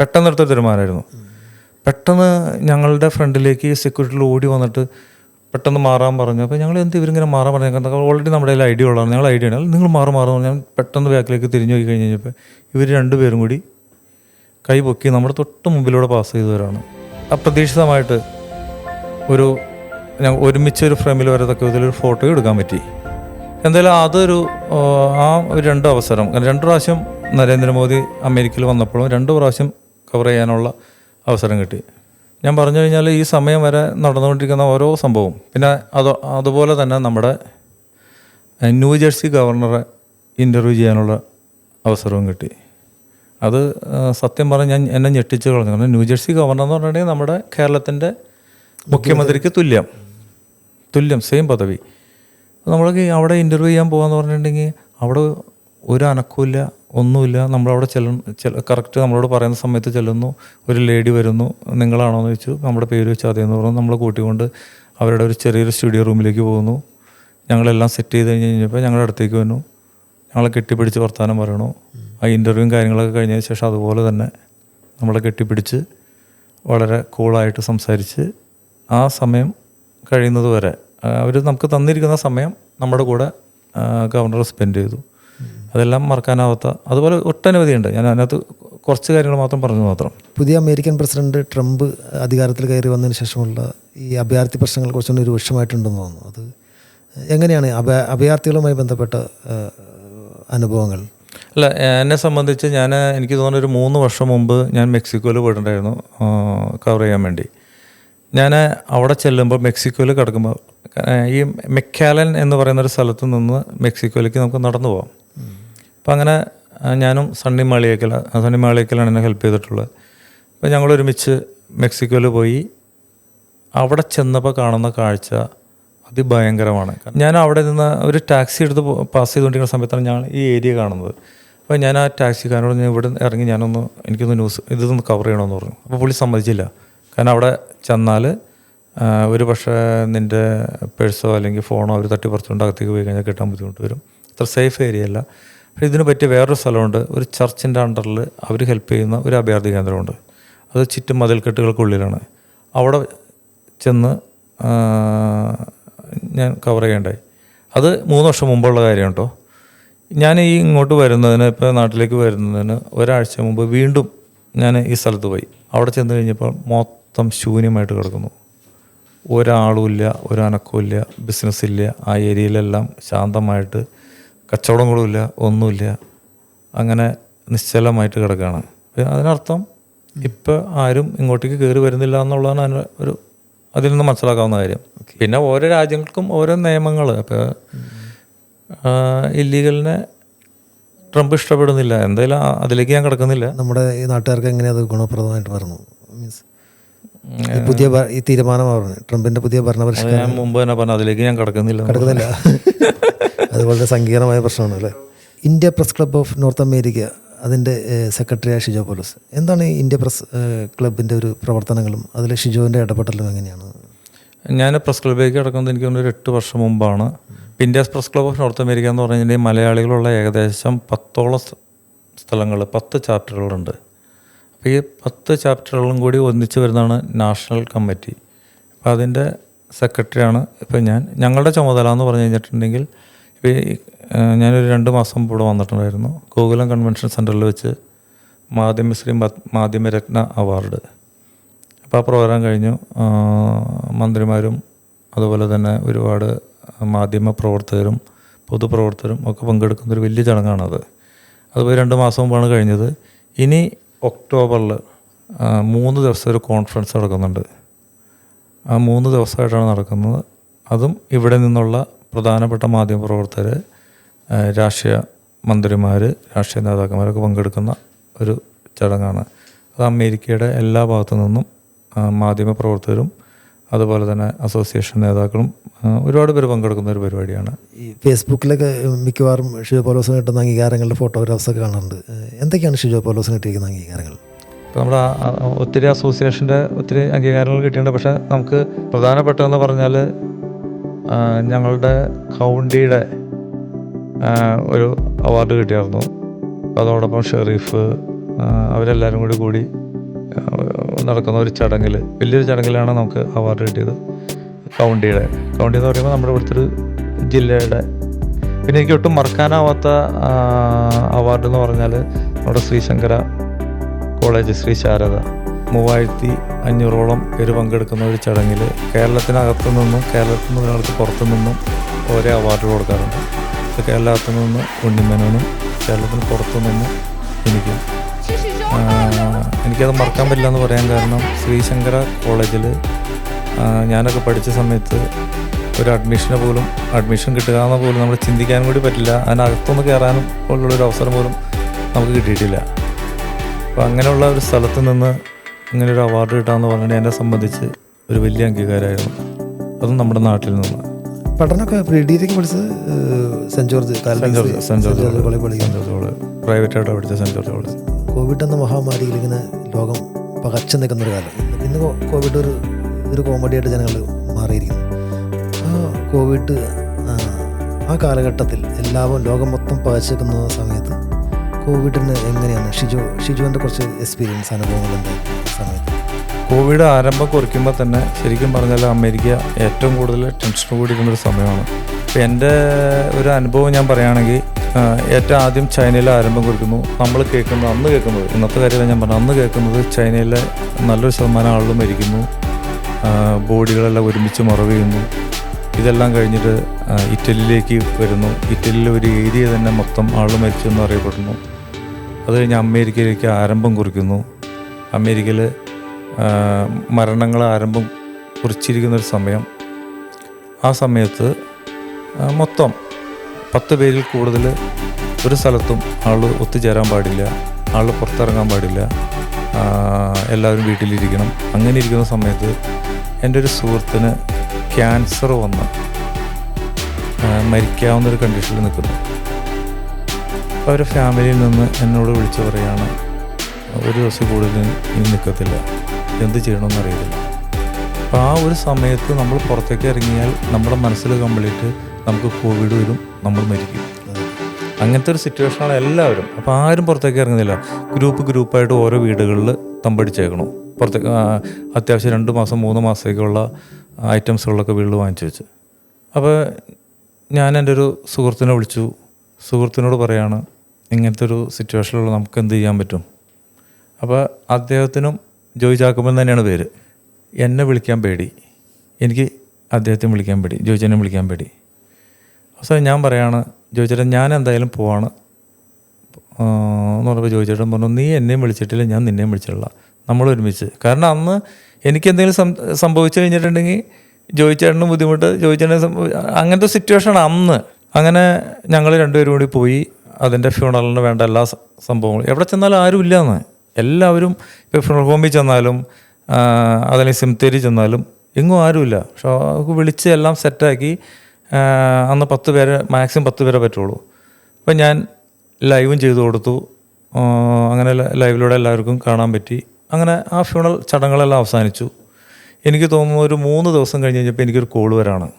പെട്ടെന്നെടുത്ത തീരുമാനമായിരുന്നു. പെട്ടെന്ന് ഞങ്ങളുടെ ഫ്രണ്ടിലേക്ക് സെക്യൂരിറ്റിയിൽ ഓടി വന്നിട്ട് പെട്ടെന്ന് മാറാൻ പറഞ്ഞു. അപ്പോൾ ഞങ്ങൾ എന്ത് ഇവരിങ്ങനെ മാറാൻ പറഞ്ഞു? ഓൾറെഡി നമ്മുടെ കയ്യിൽ ഐഡിയ ഉള്ളതാണ്. ഞങ്ങൾ ഐഡിയ ആണ് നിങ്ങൾ മാറി മാറുന്നു ഞാൻ പെട്ടെന്ന് ബാക്കിലേക്ക് തിരിഞ്ഞു പോയി കഴിഞ്ഞ് കഴിഞ്ഞപ്പോൾ ഇവർ രണ്ടുപേരും കൂടി കൈ പൊക്കി നമ്മുടെ തൊട്ട് മുമ്പിലൂടെ പാസ് ചെയ്തവരാണ്. അപ്രതീക്ഷിതമായിട്ട് ഒരു ഞങ്ങൾ ഒരുമിച്ച് ഒരു ഫ്രെയിമിൽ വരത്തക്ക ഇതിലൊരു ഫോട്ടോ എടുക്കാൻ പറ്റി. എന്തായാലും അതൊരു ആ, ഒരു രണ്ട് അവസരം. രണ്ട് പ്രാവശ്യം നരേന്ദ്രമോദി അമേരിക്കയിൽ വന്നപ്പോഴും രണ്ട് പ്രാവശ്യം കവർ ചെയ്യാനുള്ള അവസരം കിട്ടി. ഞാൻ പറഞ്ഞു കഴിഞ്ഞാൽ ഈ സമയം വരെ നടന്നുകൊണ്ടിരിക്കുന്ന ഓരോ സംഭവവും. പിന്നെ അത് അതുപോലെ തന്നെ നമ്മുടെ ന്യൂജേഴ്സി ന്യൂ ജേഴ്സി ഗവർണറെ ഇന്റർവ്യൂ ചെയ്യാനുള്ള അവസരവും കിട്ടി. അത് സത്യം പറഞ്ഞ് ഞാൻ എന്നെ ഞെട്ടിച്ച് കളഞ്ഞു. കാരണം ന്യൂ ജേഴ്സി ഗവർണർ എന്ന് പറഞ്ഞിട്ടുണ്ടെങ്കിൽ നമ്മുടെ കേരളത്തിന്റെ മുഖ്യമന്ത്രിക്ക് തുല്യം. തുല്യം സെയിം പദവി. നമ്മൾക്ക് അവിടെ ഇന്റർവ്യൂ ചെയ്യാൻ പോകാന്ന് പറഞ്ഞിട്ടുണ്ടെങ്കിൽ അവിടെ ഒരു അനക്കമില്ല ഒന്നുമില്ല. നമ്മളവിടെ ചെല്ല കറക്റ്റ് നമ്മളോട് പറയുന്ന സമയത്ത് ചെല്ലുന്നു. ഒരു ലേഡി വരുന്നു. നിങ്ങളാണോ എന്ന് ചോദിച്ചു. നമ്മുടെ പേര് വെച്ച് അതേന്ന് പറഞ്ഞു. നമ്മളെ കൂട്ടിക്കൊണ്ട് അവരുടെ ഒരു ചെറിയൊരു സ്റ്റുഡിയോ റൂമിലേക്ക് പോകുന്നു. ഞങ്ങളെല്ലാം സെറ്റ് ചെയ്ത് കഴിഞ്ഞ് കഴിഞ്ഞപ്പോൾ ഞങ്ങളുടെ അടുത്തേക്ക് വന്നു. ഞങ്ങളെ കെട്ടിപ്പിടിച്ച് വർത്തമാനം പറയണു. ആ ഇന്റർവ്യൂവും കാര്യങ്ങളൊക്കെ കഴിഞ്ഞതിന് ശേഷം അതുപോലെ തന്നെ നമ്മളെ കെട്ടിപ്പിടിച്ച് വളരെ കൂളായിട്ട് സംസാരിച്ച് ആ സമയം കഴിയുന്നത് വരെ അവർ നമുക്ക് തന്നിരിക്കുന്ന സമയം നമ്മുടെ കൂടെ ഗവർണർ സ്പെൻഡ് ചെയ്തു. അതെല്ലാം മറക്കാനാവാത്ത അതുപോലെ ഒട്ടനവധിയുണ്ട്. ഞാൻ അതിനകത്ത് കുറച്ച് കാര്യങ്ങൾ മാത്രം പറഞ്ഞു മാത്രം. പുതിയ അമേരിക്കൻ പ്രസിഡന്റ് ട്രംപ് അധികാരത്തിൽ കയറി വന്നതിന് ശേഷമുള്ള ഈ അഭയാർത്ഥി പ്രശ്നങ്ങൾ കുറച്ചുകൂടി രൂക്ഷമായിട്ടുണ്ടെന്ന് തോന്നുന്നു. അത് എങ്ങനെയാണ് അഭയ അഭയാർത്ഥികളുമായി ബന്ധപ്പെട്ട അനുഭവങ്ങൾ? അല്ല എന്നെ സംബന്ധിച്ച് ഞാൻ എനിക്ക് തോന്നുന്നു ഒരു മൂന്ന് വർഷം മുമ്പ് ഞാൻ മെക്സിക്കോയിൽ പോയിട്ടുണ്ടായിരുന്നു കവർ ചെയ്യാൻ വേണ്ടി. ഞാൻ അവിടെ ചെല്ലുമ്പോൾ മെക്സിക്കോയിൽ കിടക്കുമ്പോൾ ഈ മെക്കാലൻ എന്ന് പറയുന്ന ഒരു സ്ഥലത്ത് നിന്ന് മെക്സിക്കോയിലേക്ക് നമുക്ക് നടന്നു പോകാം. അപ്പം അങ്ങനെ ഞാനും സണ്ണി മാളിയേക്കല സണ്ണി മാളിയേക്കലാണ് എന്നെ ഹെൽപ്പ് ചെയ്തിട്ടുള്ളത്. അപ്പോൾ ഞങ്ങൾ ഒരുമിച്ച് മെക്സിക്കോയിൽ പോയി അവിടെ ചെന്നപ്പോൾ കാണുന്ന കാഴ്ച അതിഭയങ്കരമാണ്. ഞാൻ അവിടെ നിന്ന് ഒരു ടാക്സി എടുത്ത് പാസ് ചെയ്തുകൊണ്ടിരിക്കുന്ന സമയത്താണ് ഞാൻ ഈ ഏരിയ കാണുന്നത്. അപ്പോൾ ഞാൻ ആ ടാക്സിക്കാരനോട് ഞാൻ ഇവിടെ ഇറങ്ങി ഞാനൊന്ന് എനിക്കൊന്ന് ന്യൂസ് ഇതൊന്ന് കവർ ചെയ്യണമെന്ന് പറഞ്ഞു. അപ്പോൾ പുള്ളി സമ്മതിച്ചില്ല. കാരണം അവിടെ ചെന്നാൽ ഒരു പക്ഷേ നിന്റെ പേഴ്സോ അല്ലെങ്കിൽ ഫോണോ അവർ തട്ടിപ്പറിച്ചുകൊണ്ട് അകത്തേക്ക് പോയി കഴിഞ്ഞാൽ കിട്ടാൻ ബുദ്ധിമുട്ട് വരും. അത്ര സേഫ് ഏരിയ അല്ല. പക്ഷേ ഇതിന് പറ്റിയ വേറൊരു സ്ഥലമുണ്ട്. ഒരു ചർച്ചിന്റെ അണ്ടറിൽ അവർ ഹെൽപ്പ് ചെയ്യുന്ന ഒരു അഭയാർത്ഥി കേന്ദ്രമുണ്ട്. അത് ചുറ്റും മതിൽക്കെട്ടുകൾക്കുള്ളിലാണ്. അവിടെ ചെന്ന് ഞാൻ കവർ ചെയ്യണ്ടായി അത് മൂന്ന് വർഷം മുമ്പുള്ള കാര്യം കേട്ടോ ഞാൻ ഈ ഇങ്ങോട്ട് വരുന്നതിന് ഇപ്പോൾ നാട്ടിലേക്ക് വരുന്നതിന് ഒരാഴ്ച മുമ്പ് വീണ്ടും ഞാൻ ഈ സ്ഥലത്ത് പോയി. അവിടെ ചെന്ന് കഴിഞ്ഞപ്പോൾ മൊത്തം ശൂന്യമായിട്ട് കിടക്കുന്നു. ഒരാളുമില്ല ഒരു ഇല്ല. ആ ഏരിയയിലെല്ലാം ശാന്തമായിട്ട് കച്ചവടങ്ങളുമില്ല ഒന്നുമില്ല. അങ്ങനെ നിശ്ചലമായിട്ട് കിടക്കുകയാണ്. അതിനർത്ഥം ഇപ്പം ആരും ഇങ്ങോട്ടേക്ക് കയറി വരുന്നില്ല എന്നുള്ളതാണ് അതിന് ഒരു അതിൽ നിന്ന് മനസ്സിലാക്കാവുന്ന കാര്യം. പിന്നെ ഓരോ രാജ്യങ്ങൾക്കും ഓരോ നിയമങ്ങൾ. അപ്പോൾ ഇല്ലീഗലിനെ ട്രംപ് ഇഷ്ടപ്പെടുന്നില്ല. എന്തായാലും അതിലേക്ക് ഞാൻ കിടക്കുന്നില്ല. നമ്മുടെ ഈ നാട്ടുകാർക്ക് എങ്ങനെ അത് ഗുണപ്രദമായിട്ട് പറഞ്ഞു ഈ പുതിയ ഈ തീരുമാനം പറഞ്ഞു. ട്രംപിന്റെ പുതിയ ഭരണപരിഷ്കരണം. ഭരണപരിഷ്കാരം ഞാൻ മുമ്പ് തന്നെ പറഞ്ഞു അതിലേക്ക് ഞാൻ കടക്കുന്നില്ല. കടക്കുന്നില്ല. അത് വളരെ സങ്കീർണമായ പ്രശ്നമാണ് അല്ലേ? India press club of North America അതിന്റെ സെക്രട്ടറിയായ ഷിജോ പോലീസ്. എന്താണ് ഈ ഇന്ത്യ പ്രസ് ക്ലബിന്റെ ഒരു പ്രവർത്തനങ്ങളും അതിൽ ഷിജോവിന്റെ ഇടപെടലും എങ്ങനെയാണ്? ഞാൻ പ്രസ് ക്ലബിലേക്ക് കിടക്കുന്നത് എനിക്ക് തോന്നുന്നു ഒരു എട്ട് വർഷം മുമ്പാണ്. India Press Club of North America എന്ന് പറഞ്ഞു കഴിഞ്ഞാൽ മലയാളികളുള്ള ഏകദേശം പത്തോളം സ്ഥലങ്ങൾ പത്ത് ചാപ്റ്ററുകളുണ്ട്. അപ്പോൾ ഈ പത്ത് ചാപ്റ്ററുകളും കൂടി ഒന്നിച്ച് വരുന്നതാണ് നാഷണൽ കമ്മിറ്റി. അപ്പോൾ അതിന്റെ സെക്രട്ടറിയാണ് ഇപ്പോൾ ഞാൻ. ഞങ്ങളുടെ ചുമതല എന്ന് പറഞ്ഞു കഴിഞ്ഞിട്ടുണ്ടെങ്കിൽ ഇപ്പോൾ ഞാനൊരു രണ്ട് മാസം ഇവിടെ വന്നിട്ടുണ്ടായിരുന്നു. ഗോകുലം കൺവെൻഷൻ സെന്ററിൽ വെച്ച് മാധ്യമശ്രീ മാധ്യമരത്ന അവാർഡ്. അപ്പോൾ ആ പ്രോഗ്രാം കഴിഞ്ഞു. മന്ത്രിമാരും അതുപോലെ തന്നെ ഒരുപാട് മാധ്യമ പ്രവർത്തകരും പൊതുപ്രവർത്തകരും ഒക്കെ പങ്കെടുക്കുന്ന ഒരു വലിയ ചടങ്ങാണത്. അതുപോലെ രണ്ട് മാസം മുമ്പാണ് കഴിഞ്ഞത്. ഇനി ഒക്ടോബറിൽ മൂന്ന് ദിവസം ഒരു കോൺഫറൻസ് നടക്കുന്നുണ്ട്. ആ മൂന്ന് ദിവസമായിട്ടാണ് നടക്കുന്നത്. അതും ഇവിടെ നിന്നുള്ള പ്രധാനപ്പെട്ട മാധ്യമപ്രവർത്തകർ രാഷ്ട്രീയ മന്ത്രിമാർ രാഷ്ട്രീയ നേതാക്കന്മാരൊക്കെ പങ്കെടുക്കുന്ന ഒരു ചടങ്ങാണ്. അത് അമേരിക്കയുടെ എല്ലാ ഭാഗത്തു നിന്നും മാധ്യമപ്രവർത്തകരും അതുപോലെ തന്നെ അസോസിയേഷൻ നേതാക്കളും ഒരുപാട് പേര് പങ്കെടുക്കുന്ന ഒരു പരിപാടിയാണ്. ഈ ഫേസ്ബുക്കിലൊക്കെ മിക്കവാറും ഷിജോ പോലോസിന് കിട്ടുന്ന അംഗീകാരങ്ങളുടെ ഫോട്ടോഗ്രാഫ്സൊക്കെ കാണാറുണ്ട്. എന്തൊക്കെയാണ് ഷിജോ പോലോസിന് കിട്ടിയിരിക്കുന്ന അംഗീകാരങ്ങൾ? ഇപ്പോൾ നമ്മുടെ ഒത്തിരി അസോസിയേഷന്റെ ഒത്തിരി അംഗീകാരങ്ങൾ കിട്ടിയിട്ടുണ്ട്. പക്ഷേ നമുക്ക് പ്രധാനപ്പെട്ടതെന്ന് പറഞ്ഞാൽ ഞങ്ങളുടെ കൗണ്ടിയുടെ ഒരു അവാർഡ് കിട്ടിയായിരുന്നു. അതോടൊപ്പം ഷെറീഫ് അവരെല്ലാവരും കൂടി കൂടി നടക്കുന്ന ഒരു ചടങ്ങിൽ വലിയൊരു ചടങ്ങിലാണ് നമുക്ക് അവാർഡ് കിട്ടിയത്. കൗണ്ടിയുടെ. കൗണ്ടി എന്ന് പറയുമ്പോൾ നമ്മുടെ ഇവിടുത്തെ ഒരു ജില്ലയുടെ പിന്നെ എനിക്ക് ഒട്ടും മറക്കാനാവാത്ത അവാർഡ് എന്ന് പറഞ്ഞാൽ നമ്മുടെ ശ്രീശങ്കര കോളേജ് ശ്രീ ശാരദ. മൂവായിരത്തി അഞ്ഞൂറോളം പേര് പങ്കെടുക്കുന്ന ഒരു ചടങ്ങിൽ കേരളത്തിനകത്തു നിന്നും കേരളത്തിൽ നിന്നൊരാൾക്ക് പുറത്തു നിന്നും ഓരോ അവാർഡ് കൊടുക്കാറുണ്ട്. കേരളത്തിൽ നിന്ന് ഉണ്ണിമേനോനും കേരളത്തിന് പുറത്തു നിന്നും എനിക്കും എനിക്കത് മറക്കാൻ പറ്റില്ല എന്ന് പറയാൻ കാരണം ശ്രീശങ്കര കോളേജിൽ ഞാനൊക്കെ പഠിച്ച സമയത്ത് ഒരു അഡ്മിഷന് പോലും അഡ്മിഷൻ കിട്ടുക എന്ന് പോലും നമ്മൾ ചിന്തിക്കാനും കൂടി പറ്റില്ല. അതിനകത്തൊന്ന് കയറാനും ഉള്ളൊരു അവസരം പോലും നമുക്ക് കിട്ടിയിട്ടില്ല. അപ്പോൾ അങ്ങനെയുള്ള ഒരു സ്ഥലത്ത് നിന്ന് ഇങ്ങനെ ഒരു അവാർഡ് കിട്ടാമെന്ന് പറഞ്ഞാൽ എന്നെ സംബന്ധിച്ച് ഒരു വലിയ അംഗീകാരമായിരുന്നു. അതും നമ്മുടെ നാട്ടിൽ നിന്ന്. പഠനമൊക്കെ ഡിഗ്രിക്ക് പഠിച്ചത് Saint George Saint George Saint George college. College പഠിച്ചത് സെന്റ് ജോർജ് കോളേജ്. കോവിഡ് എന്ന മഹാമാരിയിൽ ഇങ്ങനെ ലോകം പകച്ചു നിൽക്കുന്നൊരു കാലം. ഇന്ന് കോവിഡ് ഒരു ഒരു കോമഡിയായിട്ട് ജനങ്ങൾ മാറിയിരിക്കുന്നു. ആ കോവിഡ് ആ, കാലഘട്ടത്തിൽ എല്ലാവരും ലോകം മൊത്തം പകച്ചു നിൽക്കുന്ന സമയത്ത് കോവിഡിന് എങ്ങനെയാണ്? ഷിജു ഷിജുവിന്റെ കുറച്ച് എക്സ്പീരിയൻസ് അനുഭവങ്ങൾ ഉണ്ടായിരുന്നു സമയത്ത്? കോവിഡ് ആരംഭം കുറിക്കുമ്പോൾ തന്നെ ശരിക്കും പറഞ്ഞാൽ അമേരിക്ക ഏറ്റവും കൂടുതൽ ടെൻഷൻ കൂടിയിരുന്നൊരു സമയമാണ്. അപ്പോൾ എന്റെ ഒരു അനുഭവം ഞാൻ പറയുകയാണെങ്കിൽ ഏറ്റവും ആദ്യം ചൈനയിൽ ആരംഭം കുറിക്കുന്നു. നമ്മൾ കേൾക്കുന്നത് അന്ന് കേൾക്കുന്നത്. ഇന്നത്തെ കാര്യമല്ല ഞാൻ പറഞ്ഞത് അന്ന് കേൾക്കുന്നത് ചൈനയിലെ നല്ലൊരു ശതമാനം ആളുകൾ മരിക്കുന്നു. ബോഡികളെല്ലാം ഒരുമിച്ച് മറവ് ചെയ്യുന്നു. ഇതെല്ലാം കഴിഞ്ഞിട്ട് ഇറ്റലിയിലേക്ക് വരുന്നു. ഇറ്റലിയിലെ ഒരു ഏരിയ തന്നെ മൊത്തം ആൾ മരിച്ചു എന്ന് അറിയപ്പെടുന്നു. അത് കഴിഞ്ഞ് അമേരിക്കയിലേക്ക് ആരംഭം കുറിക്കുന്നു. അമേരിക്കയിൽ മരണങ്ങൾ ആരംഭം കുറിച്ചിരിക്കുന്നൊരു സമയം. ആ സമയത്ത് മൊത്തം പത്ത് പേരിൽ കൂടുതൽ ഒരു സ്ഥലത്തും ആൾ ഒത്തുചേരാൻ പാടില്ല ആൾ പുറത്തിറങ്ങാൻ പാടില്ല എല്ലാവരും വീട്ടിലിരിക്കണം. അങ്ങനെ ഇരിക്കുന്ന സമയത്ത് എന്റെ ഒരു സുഹൃത്തിന് ക്യാൻസർ വന്ന് മരിക്കാവുന്ന ഒരു കണ്ടീഷനിൽ നിൽക്കുന്നു. അവർ ഫാമിലിയിൽ നിന്ന് എന്നോട് വിളിച്ചു പറയാണ് ഒരു ദിവസം കൂടുതൽ ഇനി നിൽക്കത്തില്ല എന്ത് ചെയ്യണമെന്ന് അറിയില്ല അപ്പോൾ ആ ഒരു സമയത്ത് നമ്മൾ പുറത്തേക്ക് ഇറങ്ങിയാൽ നമ്മുടെ മനസ്സിൽ കംപ്ലീറ്റ് നമുക്ക് കോവിഡ് വരും നമ്മൾ മരിക്കും. അങ്ങനത്തെ ഒരു സിറ്റുവേഷനാണ് എല്ലാവരും. അപ്പോൾ ആരും പുറത്തേക്ക് ഇറങ്ങുന്നില്ല. ഗ്രൂപ്പ് ഗ്രൂപ്പായിട്ട് ഓരോ വീടുകളിൽ തമ്പടിച്ചേക്കണു. പുറത്തേക്ക് അത്യാവശ്യം രണ്ട് മാസം മൂന്ന് മാസത്തേക്കുള്ള ഐറ്റംസുകളൊക്കെ വീട്ടിൽ വാങ്ങിച്ചു വെച്ച്. അപ്പോൾ ഞാൻ എന്റെ ഒരു സുഹൃത്തിനെ വിളിച്ചു. സുഹൃത്തിനോട് പറയാണ് ഇങ്ങനത്തെ ഒരു സിറ്റുവേഷനിലുള്ള നമുക്ക് എന്ത് ചെയ്യാൻ പറ്റും? അപ്പോൾ അദ്ദേഹത്തിനും ജോയി ചാക്കുമ്പൻ തന്നെയാണ് പേര്. എന്നെ വിളിക്കാൻ പേടി. എനിക്ക് അദ്ദേഹത്തെ വിളിക്കാൻ പേടി ജോയിച്ചനെ വിളിക്കാൻ പേടി. അവസാനം ഞാൻ പറയാണ് ജോയിച്ചേട്ടൻ ഞാൻ എന്തായാലും പോവാണ് എന്ന് പറഞ്ഞപ്പോൾ ജോയിച്ചേട്ടൻ പറഞ്ഞു നീ എന്നെയും വിളിച്ചിട്ടില്ല ഞാൻ നിന്നെയും വിളിച്ചിട്ടില്ല. നമ്മൾ ഒരുമിച്ച്. കാരണം അന്ന് എനിക്ക് എന്തെങ്കിലും സംഭവിച്ചു കഴിഞ്ഞിട്ടുണ്ടെങ്കിൽ ജോയിച്ചേട്ടന് ബുദ്ധിമുട്ട് ജോയിച്ചേട്ടനെ അങ്ങനത്തെ സിറ്റുവേഷനാണ് അന്ന്. അങ്ങനെ ഞങ്ങൾ രണ്ടുപേരും കൂടി പോയി അതിന്റെ ഫ്യൂണറലിന് വേണ്ട എല്ലാ സംഭവങ്ങളും. എവിടെ ചെന്നാലും ആരും ഇല്ലയെന്ന് എല്ലാവരും ഇപ്പോൾ ഫ്യൂണറൽ ഹോമിൽ ചെന്നാലും അതല്ലെങ്കിൽ സിംതേരി ചെന്നാലും എങ്ങും ആരുമില്ല. പക്ഷെ വിളിച്ച് എല്ലാം സെറ്റാക്കി അന്ന് പത്ത് പേരെ മാക്സിമം പത്ത് പേരെ പറ്റുള്ളൂ. അപ്പം ഞാൻ ലൈവും ചെയ്തു കൊടുത്തു. അങ്ങനെ ലൈവിലൂടെ എല്ലാവർക്കും കാണാൻ പറ്റി. അങ്ങനെ ആ ഫ്യൂണൽ ചടങ്ങുകളെല്ലാം അവസാനിച്ചു. എനിക്ക് തോന്നുന്നു ഒരു മൂന്ന് ദിവസം കഴിഞ്ഞ് കഴിഞ്ഞപ്പോൾ എനിക്കൊരു കോൾ വരാണ്.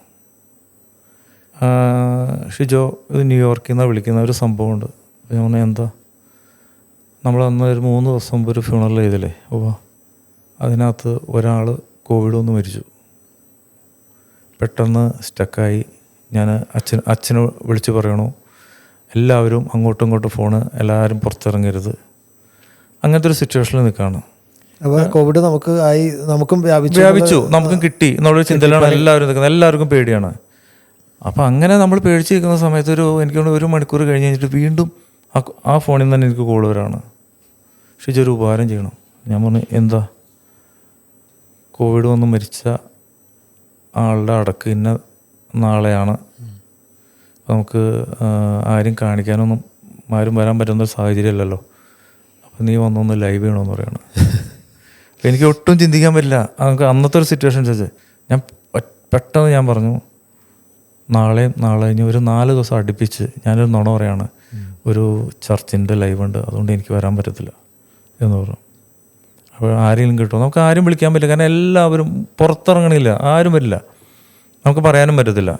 ഷിജോ ഇത് ന്യൂയോർക്കിൽ നിന്നാണ് വിളിക്കുന്ന ഒരു സംഭവമുണ്ട്. അപ്പോൾ ഞാൻ എന്താ? നമ്മൾ അന്ന് ഒരു മൂന്ന് ദിവസം മുമ്പ് ഒരു ഫ്യൂണൽ ചെയ്തില്ലേ? ഓ അതിനകത്ത് ഒരാൾ കോവിഡ് ഒന്ന് മരിച്ചു. പെട്ടെന്ന് സ്റ്റക്കായി ഞാൻ അച്ഛൻ അച്ഛനെ വിളിച്ച് പറയണു. എല്ലാവരും അങ്ങോട്ടും ഇങ്ങോട്ടും ഫോണ് എല്ലാവരും പുറത്തിറങ്ങരുത്. അങ്ങനത്തെ ഒരു സിറ്റുവേഷനിൽ നിൽക്കുകയാണ് അപ്പോൾ കോവിഡ് നമുക്ക് ആയി നമുക്കും വ്യാപിച്ചു വ്യാപിച്ചു നമുക്കും കിട്ടി എന്നുള്ളൊരു ചിന്തയിലാണ് എല്ലാവരും നിൽക്കുന്നത്. എല്ലാവർക്കും പേടിയാണ്. അപ്പോൾ അങ്ങനെ നമ്മൾ പേടിച്ച് നിൽക്കുന്ന സമയത്ത് ഒരു എനിക്ക് ഒരു മണിക്കൂർ കഴിഞ്ഞ് കഴിഞ്ഞിട്ട് വീണ്ടും ആ ആ ഫോണിൽ നിന്ന് തന്നെ എനിക്ക് കോൾ വരാണ്. പക്ഷേ ഒരു ഉപകാരം ചെയ്യണം. ഞാൻ പറഞ്ഞു എന്താ? കോവിഡ് വന്ന് മരിച്ച ആളുടെ അടക്ക് ഇന്ന നാളെയാണ്. നമുക്ക് ആരും കാണിക്കാനൊന്നും ആരും വരാൻ പറ്റുന്ന സാഹചര്യമല്ലല്ലോ. അപ്പോൾ നീ വന്നൊന്ന് ലൈവ് ചെയ്യണമെന്ന് പറയാണ്. എനിക്ക് ഒട്ടും ചിന്തിക്കാൻ പറ്റില്ല. നമുക്ക് അന്നത്തെ ഒരു സിറ്റുവേഷൻ വെച്ച് ഞാൻ പെട്ടെന്ന് ഞാൻ പറഞ്ഞു നാളെയും നാളെ കഴിഞ്ഞ് ഒരു നാല് ദിവസം അടുപ്പിച്ച് ഞാനൊരു നുണ പറയാണ്. ഒരു ചർച്ചിന്റെ ലൈവ് ഉണ്ട്. അതുകൊണ്ട് എനിക്ക് വരാൻ പറ്റത്തില്ല. എന്ന് പറഞ്ഞു. അപ്പോൾ ആരെങ്കിലും കിട്ടുമോ നമുക്ക് ആരും വിളിക്കാൻ പറ്റില്ല. കാരണം എല്ലാവരും പുറത്തിറങ്ങണില്ല. ആരും വരില്ല. നമുക്ക് പറയാനും പറ്റത്തില്ല.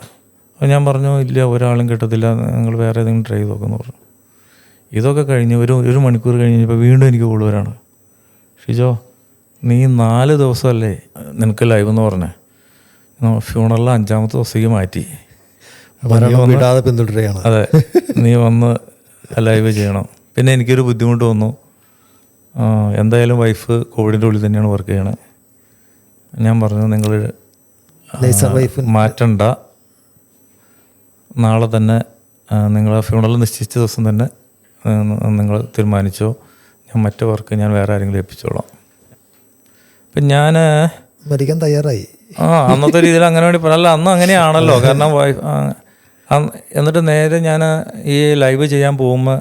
അപ്പോൾ ഞാൻ പറഞ്ഞു ഇല്ല ഒരാളും കിട്ടത്തില്ല. നിങ്ങൾ വേറെ ഏതെങ്കിലും ട്രൈ ചെയ്ത് നോക്കുമെന്ന് പറഞ്ഞു. ഇതൊക്കെ കഴിഞ്ഞ് ഒരു ഒരു മണിക്കൂർ കഴിഞ്ഞപ്പോൾ വീണ്ടും എനിക്ക് കോൾ വരാണ്. ഷിജോ നീ നാല് ദിവസമല്ലേ നിനക്ക് ലൈവ് എന്ന് പറഞ്ഞേ? ഫ്യൂണറിൽ അഞ്ചാമത്തെ ദിവസത്തേക്ക് മാറ്റി. വിടാതെ പിന്തുടരുകയാണ്. അതെ നീ വന്ന് ലൈവ് ചെയ്യണം. പിന്നെ എനിക്കൊരു ബുദ്ധിമുട്ട് വന്നു. എന്തായാലും വൈഫ് കോവിഡിന്റെ ഉള്ളിൽ തന്നെയാണ് വർക്ക് ചെയ്യണേ. ഞാൻ പറഞ്ഞു നിങ്ങൾ മാറ്റണ്ട. നാളെ തന്നെ നിങ്ങൾ ഫ്യൂണറൽ നിശ്ചയിച്ച ദിവസം തന്നെ നിങ്ങൾ തീരുമാനിച്ചോ. ഞാൻ മറ്റു വർക്ക് ഞാൻ വേറെ ആരെങ്കിലും ഏൽപ്പിച്ചോളാം. അപ്പം ഞാൻ മരിക്കാൻ തയ്യാറായി. ആ അന്നത്തെ രീതിയിൽ അങ്ങനെ വേണ്ടി പറയാം അല്ല അന്ന് അങ്ങനെയാണല്ലോ. കാരണം വൈഫ് എന്നിട്ട് നേരെ ഞാൻ ഈ ലൈവ് ചെയ്യാൻ പോകുമ്പോൾ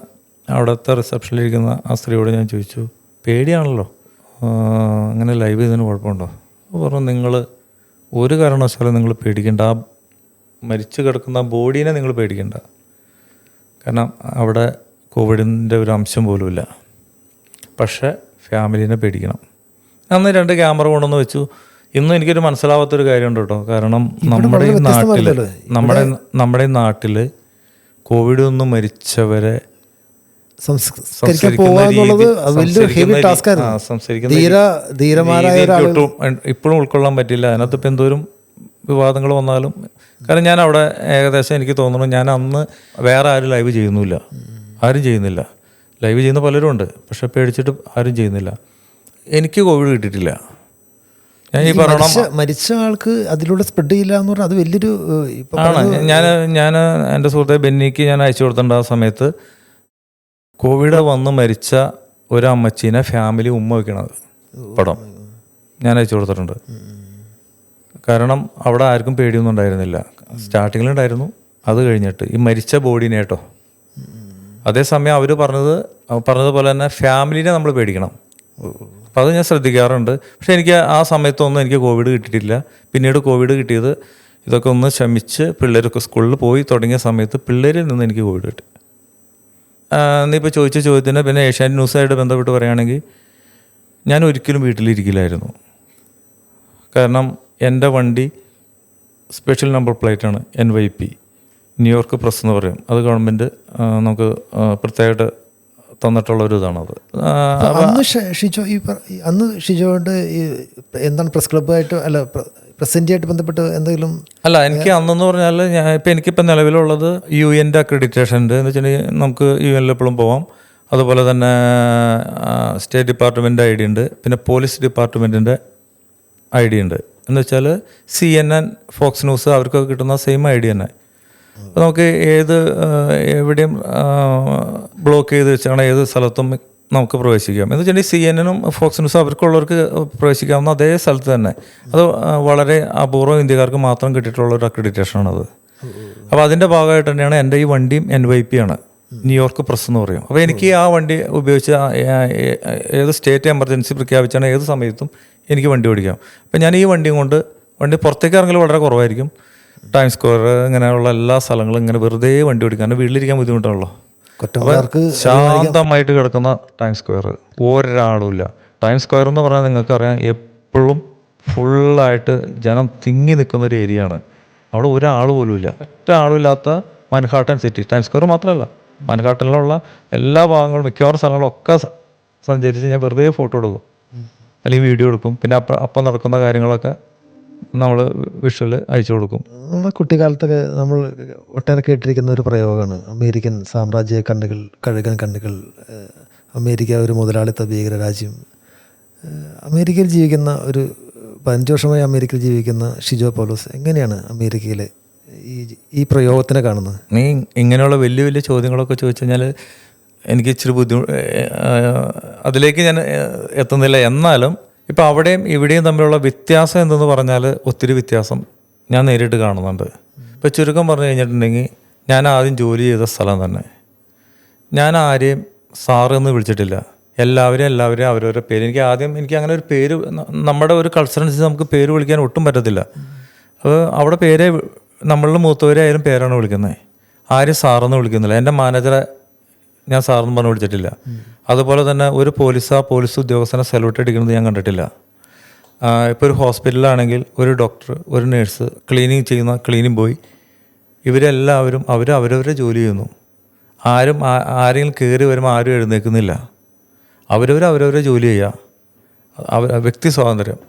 അവിടുത്തെ റിസപ്ഷനിലിരിക്കുന്ന ആ സ്ത്രീയോട് ഞാൻ ചോദിച്ചു പേടിയാണല്ലോ. അങ്ങനെ ലൈവ് ചെയ്തതിന് കുഴപ്പമുണ്ടോ? അപ്പോൾ പറഞ്ഞു നിങ്ങൾ ഒരു കാരണവശാലും നിങ്ങൾ പേടിക്കേണ്ട. ആ മരിച്ചു കിടക്കുന്ന ആ ബോഡീനെ നിങ്ങൾ പേടിക്കേണ്ട. കാരണം അവിടെ കോവിഡിന്റെ ഒരു അംശം പോലുമില്ല. പക്ഷേ ഫാമിലീനെ പേടിക്കണം. അന്ന് രണ്ട് ക്യാമറ കൊണ്ടുവന്ന് വെച്ചു. ഇന്നും എനിക്കൊരു മനസ്സിലാവാത്തൊരു കാര്യമുണ്ട് കേട്ടോ. കാരണം നമ്മുടെ ഈ നാട്ടിൽ നമ്മുടെ നമ്മുടെ ഈ നാട്ടിൽ കോവിഡ് ഒന്നും മരിച്ചവരെ സംസ്കരിക്കാൻ സംസ്കരിക്കുന്ന എന്നുള്ളത് വലിയൊരു ഹെവി ടാസ്ക് ആയിരുന്നു. ധീര ധീരമാരായ ഇപ്പോഴും ഉൾക്കൊള്ളാൻ പറ്റില്ല. അതിനകത്ത് ഇപ്പം എന്തോരം വിവാദങ്ങൾ വന്നാലും. കാരണം ഞാൻ അവിടെ ഏകദേശം എനിക്ക് തോന്നുന്നു ഞാൻ അന്ന് വേറെ ആരും ലൈവ് ചെയ്യുന്നില്ല. ആരും ചെയ്യുന്നില്ല. ലൈവ് ചെയ്യുന്ന പലരും ഉണ്ട്. പക്ഷെ പേടിച്ചിട്ട് ആരും ചെയ്യുന്നില്ല. എനിക്ക് കോവിഡ് കിട്ടിയിട്ടില്ല. ഞാൻ ഈ പറയണം മരിച്ച മരിച്ച ആൾക്ക് അതിലൂടെ സ്പ്രെഡ് ചെയ്യില്ല എന്ന് പറഞ്ഞാൽ അത് വലിയൊരു ആണ്. ഞാൻ ഞാൻ എന്റെ സുഹൃത്തെ ബെന്നിക്ക് ഞാൻ അയച്ചു കൊടുത്തിട്ടുണ്ട് ആ സമയത്ത്. കോവിഡ് വന്ന് മരിച്ച ഒരു അമ്മച്ചീനെ ഫാമിലി ഉമ്മ വയ്ക്കണത്. പടം. ഞാൻ അയച്ചു കൊടുത്തിട്ടുണ്ട്. കാരണം അവിടെ ആർക്കും പേടിയൊന്നും ഉണ്ടായിരുന്നില്ല. സ്റ്റാർട്ടിങ്ങിൽ ഉണ്ടായിരുന്നു. അത് കഴിഞ്ഞിട്ട് ഈ മരിച്ച ബോഡീനെ കേട്ടോ. അതേസമയം അവർ പറഞ്ഞത് പറഞ്ഞതുപോലെ തന്നെ ഫാമിലിനെ നമ്മൾ പേടിക്കണം. അപ്പം അത് ഞാൻ ശ്രദ്ധിക്കാറുണ്ട്. പക്ഷേ എനിക്ക് ആ സമയത്തൊന്നും എനിക്ക് കോവിഡ് കിട്ടിയിട്ടില്ല. പിന്നീട് കോവിഡ് കിട്ടിയത് ഇതൊക്കെ ഒന്ന് ശമിച്ച് പിള്ളേരൊക്കെ സ്കൂളിൽ പോയി തുടങ്ങിയ സമയത്ത് പിള്ളേരിൽ നിന്ന് എനിക്ക് കോവിഡ് കിട്ടി. നീ ഇപ്പോൾ ചോദിച്ച ചോദ്യത്തിന് പിന്നെ ഏഷ്യാനെറ്റ് ന്യൂസായിട്ട് ബന്ധപ്പെട്ട് പറയുകയാണെങ്കിൽ ഞാൻ ഒരിക്കലും വീട്ടിലിരിക്കില്ലായിരുന്നു. കാരണം എന്റെ വണ്ടി special number പ്ലേറ്റാണ് N Y P New York press എന്ന് പറയും. അത് ഗവൺമെന്റ് നമുക്ക് പ്രത്യേകമായിട്ട് തന്നിട്ടുള്ള ഒരു ഇതാണത് അന്ന് ഷിജോ ഈ അന്ന് ഷിജോയുടെ ഈ എന്താണ് പ്രസ് ക്ലബ്ബായിട്ട് അല്ല പ്രസന്റ് ആയിട്ട് ബന്ധപ്പെട്ട് എന്തെങ്കിലും അല്ല എനിക്ക് അന്നെന്ന് പറഞ്ഞാൽ ഞാൻ ഇപ്പം എനിക്കിപ്പോൾ നിലവിലുള്ളത് യു എന്റെ അക്രഡിറ്റേഷൻ ഉണ്ട് എന്ന് വെച്ചിട്ടുണ്ടെങ്കിൽ നമുക്ക് യു എനിൽ എപ്പോഴും പോവാം. അതുപോലെ തന്നെ സ്റ്റേറ്റ് ഡിപ്പാർട്ട്മെന്റ് ഐ ഡി ഉണ്ട് പിന്നെ പോലീസ് ഡിപ്പാർട്ട്മെന്റിന്റെ ഐ ഡി ഉണ്ട് എന്ന് വെച്ചാൽ C N N Fox News അവർക്കൊക്കെ കിട്ടുന്ന സെയിം ഐ ഡി തന്നെ നമുക്ക് ഏത് എവിടെയും ബ്ലോക്ക് ചെയ്ത് വെച്ചാണ് ഏത് സ്ഥലത്തും നമുക്ക് പ്രവേശിക്കാം. എന്ന് വെച്ചിട്ടുണ്ടെങ്കിൽ സി എൻ എനും ഫോക്സ് ന്യൂസും അവർക്കുള്ളവർക്ക് പ്രവേശിക്കാവുന്ന അതേ സ്ഥലത്ത് തന്നെ. അത് വളരെ അപൂർവം ഇന്ത്യക്കാർക്ക് മാത്രം കിട്ടിയിട്ടുള്ള ഒരു അക്രഡിറ്റേഷനാണത് അപ്പോൾ അതിന്റെ ഭാഗമായിട്ട് തന്നെയാണ് എന്റെ ഈ വണ്ടിയും എൻ വൈ പി ആണ്. ന്യൂയോർക്ക് പ്രസ് എന്ന് പറയും. അപ്പോൾ എനിക്ക് ആ വണ്ടി ഉപയോഗിച്ച് ഏത് സ്റ്റേറ്റ് എമർജൻസി പ്രഖ്യാപിച്ചാണ് ഏത് സമയത്തും എനിക്ക് വണ്ടി ഓടിക്കാം. അപ്പോൾ ഞാൻ ഈ വണ്ടിയും കൊണ്ട് വണ്ടി പുറത്തേക്ക് ഇറങ്ങൽ വളരെ കുറവായിരിക്കും. ടൈം സ്ക്വയർ ഇങ്ങനെയുള്ള എല്ലാ സ്ഥലങ്ങളും ഇങ്ങനെ വെറുതെ വണ്ടി ഓടിക്കാൻ വീട്ടിലിരിക്കാൻ ബുദ്ധിമുട്ടാണല്ലോ. കുറ്റക്കാർക്ക് ശാന്തമായിട്ട് കിടക്കുന്ന ടൈം സ്ക്വയർ ഒരാളുമില്ല. ടൈം സ്ക്വയർ എന്ന് പറഞ്ഞാൽ നിങ്ങൾക്ക് അറിയാം എപ്പോഴും ഫുള്ളായിട്ട് ജനം തിങ്ങി നിൽക്കുന്ന ഒരു ഏരിയ ആണ്. അവിടെ ഒരാൾ പോലും ഇല്ല. ഒറ്റ ആളുമില്ലാത്ത മൻഹാട്ടൻ സിറ്റി ടൈം സ്ക്വയർ മാത്രമല്ല. മൻഹാട്ടനിലുള്ള എല്ലാ ഭാഗങ്ങളും മിക്കവാറും സ്ഥലങ്ങളും ഒക്കെ സഞ്ചരിച്ച് ഞാൻ വെറുതെ ഫോട്ടോ എടുക്കും. അല്ലെങ്കിൽ വീഡിയോ എടുക്കും. പിന്നെ അപ്പം അപ്പം നടക്കുന്ന കാര്യങ്ങളൊക്കെ നമ്മൾ വിഷ്വൽ അയച്ചു കൊടുക്കും. നമ്മൾ കുട്ടിക്കാലത്തൊക്കെ നമ്മൾ ഒട്ടേറെ കേട്ടിരിക്കുന്ന ഒരു പ്രയോഗമാണ്. അമേരിക്കൻ സാമ്രാജ്യ കണ്ണുകൾ കഴുകൻ കണ്ണുകൾ അമേരിക്ക ഒരു മുതലാളിത്ത ഭീകര രാജ്യം അമേരിക്കയിൽ ജീവിക്കുന്ന ഒരു പതിനഞ്ച് വർഷമായി അമേരിക്കയിൽ ജീവിക്കുന്ന ഷിജോ പൗലോസ് എങ്ങനെയാണ് അമേരിക്കയിലെ ഈ ഈ പ്രയോഗത്തിനെ കാണുന്നത്? നീ ഇങ്ങനെയുള്ള വലിയ വലിയ ചോദ്യങ്ങളൊക്കെ ചോദിച്ചു കഴിഞ്ഞാൽ എനിക്ക് ഇച്ചിരി ബുദ്ധിമുട്ട് അതിലേക്ക് ഞാൻ എത്തുന്നില്ല. എന്നാലും ഇപ്പോൾ അവിടെയും ഇവിടെയും തമ്മിലുള്ള വ്യത്യാസം എന്തെന്ന് പറഞ്ഞാൽ ഒത്തിരി വ്യത്യാസം ഞാൻ നേരിട്ട് കാണുന്നുണ്ട്. ഇപ്പോൾ ചുരുക്കം പറഞ്ഞു കഴിഞ്ഞിട്ടുണ്ടെങ്കിൽ ഞാൻ ആദ്യം ജോലി ചെയ്ത സ്ഥലം തന്നെ. ഞാൻ ആരെയും സാറ് എന്ന് വിളിച്ചിട്ടില്ല. എല്ലാവരെയും എല്ലാവരെയും അവരവരുടെ പേര്. എനിക്ക് ആദ്യം എനിക്ക് അങ്ങനെ ഒരു പേര് നമ്മുടെ ഒരു കൾച്ചറനുസരിച്ച് നമുക്ക് പേര് വിളിക്കാൻ ഒട്ടും പറ്റത്തില്ല. അപ്പോൾ അവിടെ പേരെ നമ്മളിൽ മൂത്തവരെ ആയാലും പേരാണ് വിളിക്കുന്നത്. ആരും സാറെന്ന് വിളിക്കുന്നില്ല. എന്റെ മാനേജറെ ഞാൻ സാറെന്ന് പറഞ്ഞു വിളിച്ചിട്ടില്ല അതുപോലെ തന്നെ ഒരു പോലീസ് ആ പോലീസ് ഉദ്യോഗസ്ഥനെ സല്യൂട്ട് അടിക്കുന്നത് ഞാൻ കണ്ടിട്ടില്ല. ഇപ്പോൾ ഒരു ഹോസ്പിറ്റലിലാണെങ്കിൽ ഒരു ഡോക്ടർ ഒരു നേഴ്സ് ക്ലീനിങ് ചെയ്യുന്ന ക്ലീനിങ് ബോയ് ഇവരെല്ലാവരും അവർ അവരവരെ ജോലി ചെയ്യുന്നു. ആരും ആരെങ്കിലും കയറി വരുമ്പോൾ ആരും എഴുന്നേൽക്കുന്നില്ല. അവരവർ അവരവരെ ജോലി ചെയ്യുക. അവർ വ്യക്തി സ്വാതന്ത്ര്യം.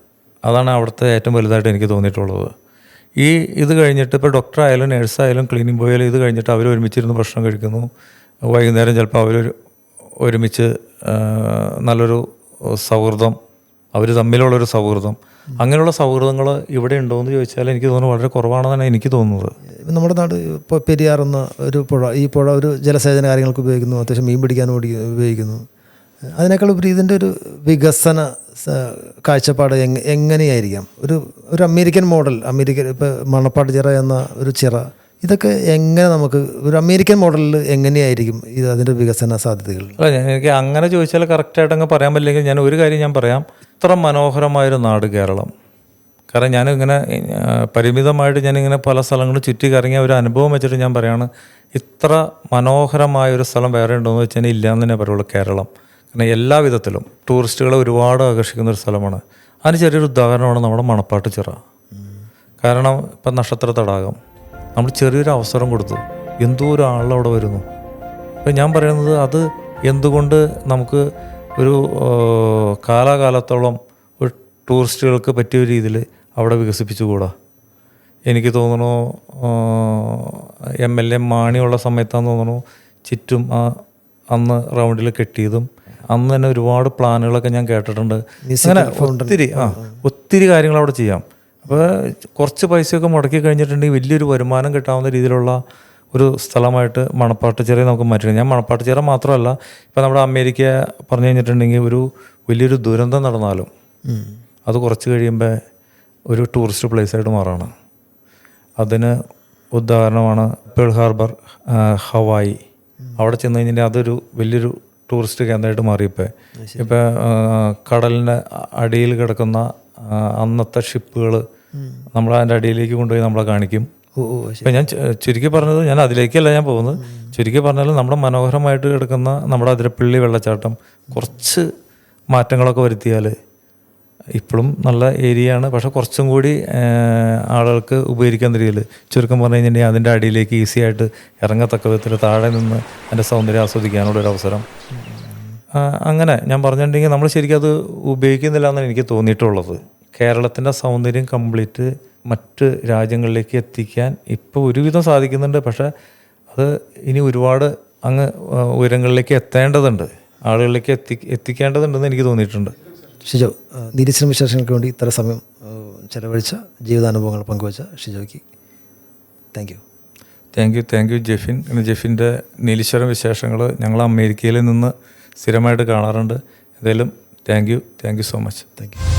അതാണ് അവിടുത്തെ ഏറ്റവും വലുതായിട്ട് എനിക്ക് തോന്നിയിട്ടുള്ളത്. ഈ ഇത് കഴിഞ്ഞിട്ട് ഇപ്പോൾ ഡോക്ടർ ആയാലും നേഴ്സ് ആയാലും ക്ലീനിങ് ആയാലും ഇത് കഴിഞ്ഞിട്ട് അവർ ഒരുമിച്ചിരുന്ന് ഭക്ഷണം കഴിക്കുന്നു. വൈകുന്നേരം ചിലപ്പോൾ അവർ ഒരുമിച്ച് നല്ലൊരു സൗഹൃദം അവർ തമ്മിലുള്ളൊരു സൗഹൃദം. അങ്ങനെയുള്ള സൗഹൃദങ്ങൾ ഇവിടെ ഉണ്ടോ എന്ന് ചോദിച്ചാൽ എനിക്ക് തോന്നുന്നു വളരെ കുറവാണെന്നാണ് എനിക്ക് തോന്നുന്നത്. നമ്മുടെ നാട് ഇപ്പോൾ പെരിയാർ എന്ന ഒരു പുഴ ഈ പുഴ ഒരു ജലസേചന കാര്യങ്ങൾക്ക് ഉപയോഗിക്കുന്നു അത്യാവശ്യം മീൻ പിടിക്കാൻ ഉപയോഗിക്കുന്നു. അതിനേക്കാൾ ഉപരി ഇതിന്റെ ഒരു വികസന കാഴ്ചപ്പാട് എങ് എങ്ങനെയായിരിക്കാം? ഒരു ഒരു അമേരിക്കൻ മോഡൽ അമേരിക്കൻ ഇപ്പോൾ മണപ്പാട്ട് ചിറ എന്ന ഒരു ചിറ ഇതൊക്കെ എങ്ങനെ നമുക്ക് ഒരു അമേരിക്കൻ മോഡലിൽ എങ്ങനെയായിരിക്കും ഇത് അതിന്റെ വികസന സാധ്യതകൾ? അല്ല എനിക്ക് അങ്ങനെ ചോദിച്ചാൽ കറക്റ്റായിട്ട് അങ്ങ് പറയാൻ പറ്റില്ലെങ്കിൽ ഞാൻ ഒരു കാര്യം ഞാൻ പറയാം. ഇത്ര മനോഹരമായൊരു നാട് കേരളം. കാരണം ഞാനിങ്ങനെ പരിമിതമായിട്ട് ഞാനിങ്ങനെ പല സ്ഥലങ്ങളും ചുറ്റി കറങ്ങിയ ഒരു അനുഭവം വെച്ചിട്ട് ഞാൻ പറയാണ് ഇത്ര മനോഹരമായ ഒരു സ്ഥലം വേറെ ഉണ്ടോ എന്ന് വെച്ചാൽ ഇല്ല എന്ന് തന്നെ പറയുള്ളൂ കേരളം. കാരണം എല്ലാ വിധത്തിലും ടൂറിസ്റ്റുകളെ ഒരുപാട് ആകർഷിക്കുന്ന ഒരു സ്ഥലമാണ്. അതിന് ചെറിയൊരു ഉദാഹരണമാണ് നമ്മുടെ മണപ്പാട്ട് ചിറ. കാരണം ഇപ്പം നക്ഷത്ര തടാകം നമ്മൾ ചെറിയൊരു അവസരം കൊടുത്തു. എന്തോ ഒരാളവിടെ വരുന്നു. അപ്പം ഞാൻ പറയുന്നത് അത് എന്തുകൊണ്ട് നമുക്ക് ഒരു കാലാകാലത്തോളം ഒരു ടൂറിസ്റ്റുകൾക്ക് പറ്റിയ രീതിയിൽ അവിടെ വികസിപ്പിച്ചുകൂടാ? എനിക്ക് തോന്നുന്നു എം എൽ എ മാണിയുള്ള സമയത്താന്ന് തോന്നുന്നു ചുറ്റും ആ അന്ന് റൗണ്ടിൽ കെട്ടിയതും അന്ന് തന്നെ ഒരുപാട് പ്ലാനുകളൊക്കെ ഞാൻ കേട്ടിട്ടുണ്ട്. അങ്ങനെ ഒത്തിരി ആ. ഒത്തിരി കാര്യങ്ങൾ അവിടെ ചെയ്യാം. അപ്പോൾ കുറച്ച് പൈസയൊക്കെ മുടക്കി കഴിഞ്ഞിട്ടുണ്ടെങ്കിൽ വലിയൊരു വരുമാനം കിട്ടാവുന്ന രീതിയിലുള്ള ഒരു സ്ഥലമായിട്ട് മണപ്പാട്ടുചിറ നമുക്ക് മാറ്റി ഞാൻ മണപ്പാട്ടുചിറ മാത്രമല്ല ഇപ്പം നമ്മുടെ അമേരിക്ക പറഞ്ഞു കഴിഞ്ഞിട്ടുണ്ടെങ്കിൽ ഒരു വലിയൊരു ദുരന്തം നടന്നാലും അത് കുറച്ച് കഴിയുമ്പോൾ ഒരു ടൂറിസ്റ്റ് പ്ലേസായിട്ട് മാറാണ്. അതിന് ഉദാഹരണമാണ് പേൾ ഹാർബർ ഹവായി. അവിടെ ചെന്ന് കഴിഞ്ഞാൽ അതൊരു വലിയൊരു ടൂറിസ്റ്റ് കേന്ദ്രമായിട്ട് മാറിയപ്പോൾ ഇപ്പോൾ കടലിന്റെ അടിയിൽ കിടക്കുന്ന അന്നത്തെ ഷിപ്പുകൾ നമ്മൾ അതിന്റെ അടിയിലേക്ക് കൊണ്ടുപോയി നമ്മളെ കാണിക്കും. ഇപ്പം ഞാൻ ചുരുക്കി പറഞ്ഞത് ഞാൻ അതിലേക്കല്ല ഞാൻ പോകുന്നത്. ചുരുക്കി പറഞ്ഞാൽ നമ്മുടെ മനോഹരമായിട്ട് കിടക്കുന്ന നമ്മുടെ അതിരപ്പള്ളി വെള്ളച്ചാട്ടം കുറച്ച് മാറ്റങ്ങളൊക്കെ വരുത്തിയാൽ ഇപ്പോഴും നല്ല ഏരിയയാണ്. പക്ഷെ കുറച്ചും കൂടി ആളുകൾക്ക് ഉപയോഗിക്കാൻ രീതിയിൽ ചുരുക്കം പറഞ്ഞു കഴിഞ്ഞിട്ടുണ്ടെങ്കിൽ അതിന്റെ അടിയിലേക്ക് ഈസി ആയിട്ട് ഇറങ്ങത്തക്ക വിധത്തിൽ താഴെ നിന്ന് അതിന്റെ സൗന്ദര്യം ആസ്വദിക്കാനുള്ള ഒരു അവസരം. അങ്ങനെ ഞാൻ പറഞ്ഞിട്ടുണ്ടെങ്കിൽ നമ്മൾ ശരിക്കും അത് ഉപയോഗിക്കുന്നില്ല എന്നാണ് എനിക്ക് തോന്നിയിട്ടുള്ളത്. കേരളത്തിന്റെ സൗന്ദര്യം കംപ്ലീറ്റ് മറ്റ് രാജ്യങ്ങളിലേക്ക് എത്തിക്കാൻ ഇപ്പോൾ ഒരുവിധം സാധിക്കുന്നുണ്ട്. പക്ഷേ അത് ഇനി ഒരുപാട് അങ്ങ് ഉയരങ്ങളിലേക്ക് എത്തേണ്ടതുണ്ട്. ആളുകളിലേക്ക് എത്തി എത്തിക്കേണ്ടതുണ്ടെന്ന് എനിക്ക് തോന്നിയിട്ടുണ്ട്. ഷിജോ നിരീശ്രമ നിരീശ്വര വിശേഷങ്ങൾക്ക് വേണ്ടി ഇത്ര സമയം ചെലവഴിച്ച ജീവിതാനുഭവങ്ങൾ പങ്കുവച്ച ഷിജോയ്ക്ക് thank you thank you thank you Jefin. ജെഫിന്റെ Nileshwaram വിശേഷങ്ങൾ ഞങ്ങൾ അമേരിക്കയിൽ നിന്ന് സ്ഥിരമായിട്ട് കാണാറുണ്ട്. എന്തായാലും thank you thank you so much thank you